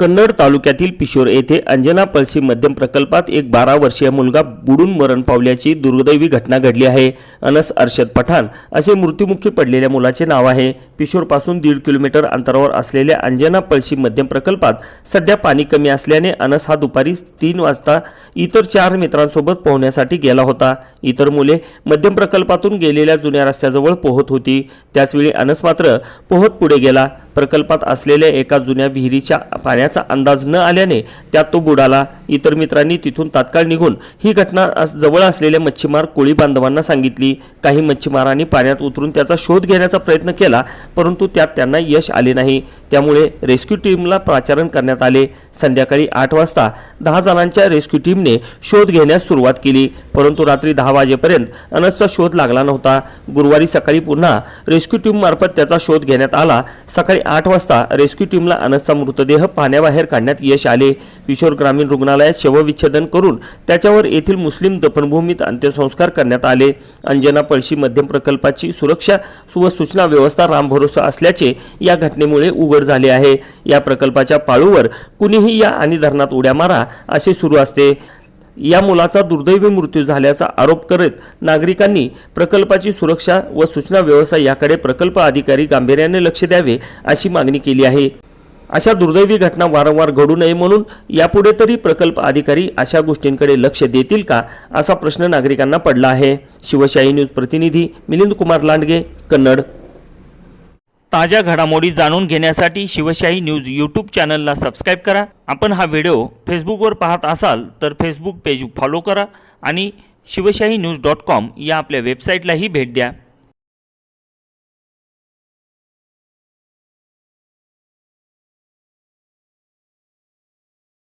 कन्नड तालुक्यातील पिशोर येथे अंजना पळसी मध्यम प्रकल्पात एक बारा वर्षीय मुलगा बुडून मरण पावल्याची दुर्दैवी घटना घडली आहे. अनस अर्शद पठाण असे मृत्युमुखी पडलेल्या मुलाचे नाव आहे. पिशोरपासून दीड किलोमीटर अंतरावर असलेल्या अंजना पळशी मध्यम प्रकल्पात सध्या पाणी कमी असल्याने अनस हा दुपारी तीन वाजता इतर चार मित्रांसोबत पोहण्यासाठी गेला होता. इतर मुले मध्यम प्रकल्पातून गेलेल्या जुन्या रस्त्याजवळ पोहत होती. त्याचवेळी अनस मात्र पोहत पुढे गेला. प्रकल्पात असलेल्या एका जुन्या विहिरीच्या पाण्याचा अंदाज न आल्याने त्यात तो बुडाला. इतर मित्रांनी तिथून तात्काळ निघून ही घटना जवळ असलेल्या मच्छीमार कोळी बांधवांना सांगितली. काही मच्छीमारांनी पाण्यात उतरून त्याचा शोध घेण्याचा प्रयत्न केला परंतु त्यात त्यांना यश आले नाही. त्यामुळे रेस्क्यू टीमला प्राचारण करण्यात आले. संध्याकाळी आठ वाजता दहा जणांच्या रेस्क्यू टीमने शोध घेण्यास सुरुवात केली. परंतु रात्री दहा वाजेपर्यंत अनसचा शोध लागला नव्हता. गुरुवारी सकाळी पुन्हा रेस्क्यू टीम मार्फत त्याचा शोध घेण्यात आला. सकाळी आठ वाजता रेस्क्यू टीमला अनसचा मृतदेह पाण्याबाहेर काढण्यात यश आले. किशोर ग्रामीण रुग्णालयात शवविच्छेदन करून त्याच्यावर येथील मुस्लिम दफनभूमीत अंत्यसंस्कार करण्यात आले. अंजना पळशी मध्यम प्रकल्पाची सुरक्षा व सूचना व्यवस्था रामभरोसा असल्याचे या घटनेमुळे उघड झाले आहे. या प्रकल्पाच्या पाळूवर कुणीही या आणि धरणात उड्या मारा असे सुरू असते. या मुलाचा दुर्दैवी मृत्यू झाल्याचा आरोप करत नागरिकांनी प्रकल्पाची सुरक्षा व सूचना व्यवस्था याकडे प्रकल्प अधिकारी गांभीर्याने लक्ष द्यावे अशी मागणी केली आहे. अशा दुर्दैवी घटना वारंवार घडू नये म्हणून यापुढे तरी प्रकल्प अधिकारी अशा गोष्टींकडे लक्ष देतील का असा प्रश्न नागरिकांना पडला आहे. शिवशाही न्यूज प्रतिनिधी मिलिंद कुमार लांडगे कन्नड. ताज्या घडामोडी जाणून घेण्यासाठी शिवशाही न्यूज यूट्यूब चॅनलला सबस्क्राईब करा. आपण हा व्हिडिओ फेसबुकवर पाहत असाल तर फेसबुक पेज फॉलो करा आणि शिवशाही न्यूज डॉट कॉम या आपल्या वेबसाईटलाही भेट द्या.